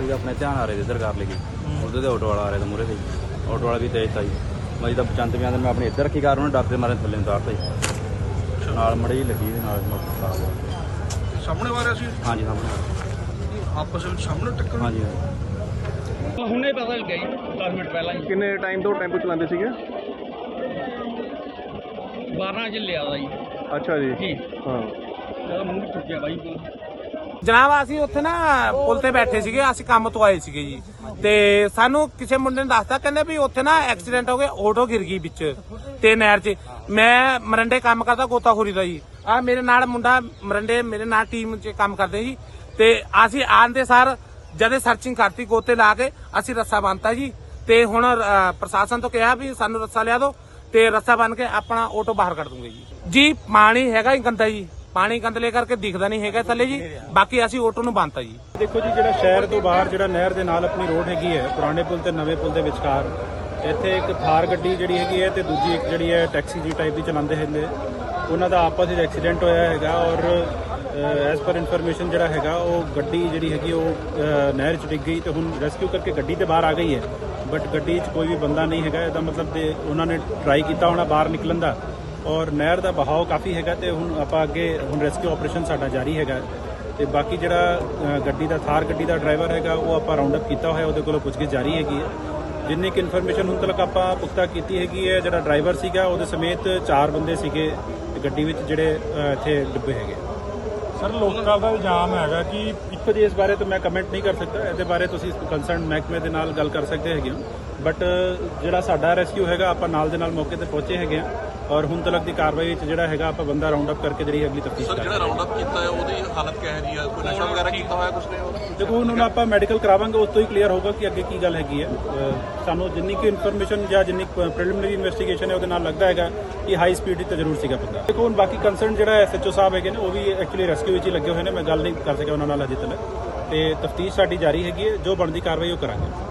ਜੀ ਆਪਣੇ ਧਿਆਨ ਆ ਰਹੇ ਤੇ ਕਰ ਲਈ ਉਹਦੇ ਤੇ ਆਟੋ ਵਾਲਾ ਆ ਰਿਹਾ ਮੂਰੇ ਤੇ ਆਟੋ ਵਾਲਾ ਵੀ ਤੇਜ਼ ਤਾਈ ਮੈਂ ਜਦ ਚੰਦ ਪਿਆਂ ਮੈਂ ਆਪਣੀ ਇੱਧਰ ਰੱਖੀ ਕਾਰ ਉਹਨੇ ਡਰਦੇ ਮਾਰੇ ਥੱਲੇ ਉਤਾਰਤਾ ਨਾਲ ਮੜੀ ਲੱਗੀ ਦੇ ਨਾਲ ਸਾਹਮਣੇ ਵਾਰਿਆ ਸੀ? ਹਾਂਜੀ ਸਾਹਮਣੇ ਆਪਸ ਵਿੱਚ ਸਾਹਮਣੇ ਟੱਕਰ ਹਾਂਜੀ। ਹੁਣੇ ਪਤਾ ਲੱਗਿਆ ਜੀ 10 ਮਿੰਟ ਪਹਿਲਾਂ ਹੀ। ਕਿੰਨੇ ਟਾਈਮ ਤੋਂ ਟੈਂਪੂ ਚਲਾਉਂਦੇ ਸੀਗੇ? 12 ਚ ਲਿਆ ਦਾ ਜੀ। ਅੱਛਾ ਜੀ। ਜੀ। ਹਾਂ। ਉਹਦਾ ਮੂੰਹ ਵੀ ਟੁੱਟਿਆ ਬਾਈ ਜਨਾਬ ਅਸੀਂ ਉੱਥੇ ਨਾ ਪੁਲ ਤੇ ਬੈਠੇ ਸੀਗੇ ਅਸੀਂ ਕੰਮ ਤੋਂ ਆਏ ਸੀਗੇ ਜੀ। ਤੇ ਸਾਨੂੰ ਕਿਸੇ ਮੁੰਡੇ ਨੇ ਦੱਸਤਾ ਕਹਿੰਦੇ ਵੀ ਉੱਥੇ ਨਾ ਐਕਸੀਡੈਂਟ ਹੋ ਗਿਆ ਆਟੋ ਗਿਰ ਗਈ ਵਿੱਚ ਤੇ ਨਹਿਰ 'ਚ। ਮੈਂ ਮਰੰਡੇ ਕੰਮ ਕਰਦਾ ਗੋਤਾਖੋਰੀ ਦਾ ਜੀ। ਆ ਮੇਰੇ ਨਾਲ ਮੁੰਡਾ ਮਰੰਡੇ ਮੇਰੇ ਨਾਲ ਟੀਮ 'ਚ ਕੰਮ ਕਰਦੇ ਜੀ। ਤੇ ਅਸੀਂ ਆਂਦੇ ਸਾਰ ਜਦੇ ਸਰਚਿੰਗ ਕਰਤੀ, ਗੋਤੇ ਲਾ ਕੇ, ਅਸੀਂ ਰੱਸਾ ਬੰਨਤਾ ਜੀ। ਤੇ ਹੁਣ ਪ੍ਰਸ਼ਾਸਨ ਤੋਂ ਕਿਹਾ ਵੀ ਸਾਨੂੰ ਰੱਸਾ ਲਿਆ ਦਿਓ, ਤੇ ਰੱਸਾ ਬੰਨ ਕੇ ਆਪਣਾ ਆਟੋ ਬਾਹਰ ਕੱਢ ਦੂੰਗੇ ਜੀ। ਜੀ, ਪਾਣੀ ਹੈਗਾ ਹੀ ਗੰਦਾ ਜੀ। ਪਾਣੀ ਗੰਦਲੇ ਕਰਕੇ ਦਿਖਦਾ ਨਹੀਂ ਹੈਗਾ ਥੱਲੇ ਜੀ। ਬਾਕੀ ਅਸੀਂ ਆਟੋ ਨੂੰ ਬੰਨਤਾ ਜੀ। ਦੇਖੋ ਜੀ, ਜਿਹੜਾ ਸ਼ਹਿਰ ਤੋਂ ਬਾਹਰ, ਜਿਹੜਾ ਨਹਿਰ ਦੇ ਨਾਲ ਆਪਣੀ ਰੋਡ ਹੈਗੀ ਹੈ, ਪੁਰਾਣੇ ਪੁਲ ਤੇ ਨਵੇਂ ਪੁਲ ਦੇ ਵਿਚਕਾਰ, ਇੱਥੇ ਇੱਕ ਥਾਰ ਗੱਡੀ ਜਿਹੜੀ ਹੈਗੀ ਹੈ ਤੇ ਦੂਜੀ ਇੱਕ ਜਿਹੜੀ ਹੈ ਟੈਕਸੀ ਜੀ ਟਾਈਪ ਦੀ ਚਲਾਉਂਦੇ ਹੁੰਦੇ ਉਹਨਾਂ ਦਾ ਆਪਸ ਵਿੱਚ ਐਕਸੀਡੈਂਟ ਹੋਇਆ ਹੈਗਾ ਔਰ ਐਸ ਪਰ ਇਨਫੋਰਮੇਸ਼ਨ ਜਿਹੜਾ ਹੈਗਾ, ਉਹ ਗੱਡੀ ਜਿਹੜੀ ਹੈਗੀ, ਉਹ ਨਹਿਰ 'ਚ ਡਿੱਗ ਗਈ ਤੇ ਹੁਣ ਰੈਸਕਿਊ ਕਰਕੇ ਗੱਡੀ ਤੇ ਬਾਹਰ ਆ ਗਈ ਹੈ। ਬਟ ਗੱਡੀ 'ਚ ਕੋਈ ਵੀ ਬੰਦਾ ਨਹੀਂ ਹੈਗਾ, ਇਹਦਾ ਮਤਲਬ ਤੇ ਉਹਨਾਂ ਨੇ ਟਰਾਈ ਕੀਤਾ ਹੋਣਾ ਬਾਹਰ ਨਿਕਲਣ ਦਾ। ਔਰ ਨਹਿਰ ਦਾ ਬਹਾਓ ਕਾਫੀ ਹੈਗਾ ਤੇ ਹੁਣ ਆਪਾਂ ਅੱਗੇ, ਹੁਣ ਰੈਸਕਿਊ ਆਪਰੇਸ਼ਨ ਸਾਡਾ ਜਾਰੀ ਹੈਗਾ। ਤੇ ਬਾਕੀ ਜਿਹੜਾ ਗੱਡੀ ਦਾ, ਥਾਰ ਗੱਡੀ ਦਾ ਡਰਾਈਵਰ ਹੈਗਾ, ਉਹ ਆਪਾਂ ਰਾਉਂਡ ਅਪ ਕੀਤਾ ਹੋਇਆ, ਉਹਦੇ ਕੋਲੋਂ ਪੁੱਛਗਿੱਛ ਜਾਰੀ ਹੈਗੀ ਹੈ। ਜਿੰਨੀ ਕਿ ਇਨਫੋਰਮੇਸ਼ਨ ਹੁਣ ਤੱਕ ਆਪਾਂ ਪੁਖਤਾ ਕੀਤੀ ਹੈਗੀ ਹੈ, ਜਿਹੜਾ ਡਰਾਈਵਰ ਸੀਗਾ, ਉਹਦੇ ਸਮੇਤ ਚਾਰ ਬੰਦੇ ਸੀਗੇ ਗੱਡੀ ਵਿੱਚ ਜਿਹੜੇ ਇੱਥੇ ਡੁੱਬੇ ਹੈਗੇ। ਸਰ, ਲੋਕਾਂ ਦਾ ਇਲਜ਼ਾਮ ਹੈਗਾ ਕਿ ਇੱਕੋ ਜੀ ਇਸ ਬਾਰੇ ਤਾਂ ਮੈਂ ਕਮੈਂਟ ਨਹੀਂ ਕਰ ਸਕਦਾ। ਇਹਦੇ ਬਾਰੇ ਤੁਸੀਂ ਕੰਸਰਨ ਮਹਿਕਮੇ ਦੇ ਨਾਲ ਗੱਲ ਕਰ ਸਕਦੇ ਹੈਗੇ ਹੋ। ਬਟ ਜਿਹੜਾ ਸਾਡਾ ਰੈਸਕਿਊ ਹੈਗਾ ਆਪਾਂ ਨਾਲ ਦੇ ਨਾਲ ਮੌਕੇ ਤੇ ਪਹੁੰਚੇ ਹੈਗੇ ਆ ਔਰ ਹੁਣ ਤੱਕ ਦੀ ਕਾਰਵਾਈ ਵਿੱਚ ਜਿਹੜਾ ਹੈਗਾ ਆਪਾਂ ਬੰਦਾ ਰਾਉਂਡ ਅਪ ਕਰਕੇ ਜਿਹੜੀ ਅਗਲੀ ਤਫਤੀਸ਼ ਕਰ ਜਿਹੜਾ ਰਾਉਂਡ ਅਪ ਕੀਤਾ ਹੈ ਉਹਦੀ ਹਾਲਤ ਕਿਹੋ ਹੈ? ਕੋਈ ਨਸ਼ਾ ਵਗੈਰਾ ਕੀਤਾ ਹੋਇਆ ਕੁਛ? ਨੇ ਦੇਖੋ ਹੁਣ ਹੁਣ ਆਪਾਂ ਮੈਡੀਕਲ ਕਰਾਵਾਂਗੇ ਉਸ ਤੋਂ ਹੀ ਕਲੀਅਰ ਹੋਊਗਾ ਕਿ ਅੱਗੇ ਕੀ ਗੱਲ ਹੈਗੀ ਹੈ। ਸਾਨੂੰ ਜਿੰਨੀ ਕਿ ਇਨਫੋਰਮੇਸ਼ਨ ਜਾਂ ਜਿੰਨੀ ਪ੍ਰੀਲਿਮਿਨਰੀ ਇਨਵੈਸਟੀਗੇਸ਼ਨ ਹੈ ਉਹਦੇ ਨਾਲ ਲੱਗਦਾ ਹੈਗਾ ਕਿ ਹਾਈ ਸਪੀਡ ਤੇ ਜ਼ਰੂਰ ਸੀਗਾ ਬੰਦਾ। ਦੇਖੋ ਹੁਣ ਬਾਕੀ ਕੰਸਰਨ ਜਿਹੜਾ ਐਸਐਚਓ ਸਾਹਿਬ ਹੈਗੇ ਨੇ ਉਹ ਵੀ ਐਕਚੁਅਲੀ ਰੈਸਕਿਊ ਵਿੱਚ ਹੀ ਲੱਗੇ ਹੋਏ ਨੇ। ਮੈਂ ਗੱਲ ਨਹੀਂ ਕਰ ਸਕਿਆ ਉਹਨਾਂ ਨਾਲ ਅਜੇ ਤੱਕ। ਤੇ ਤਫਤੀਸ਼ ਸਾਡੀ ਜਾਰੀ ਹੈਗੀ ਹੈ ਜੋ ਬਣਦੀ ਕਾਰਵਾਈ ਉਹ ਕਰਾਂਗੇ।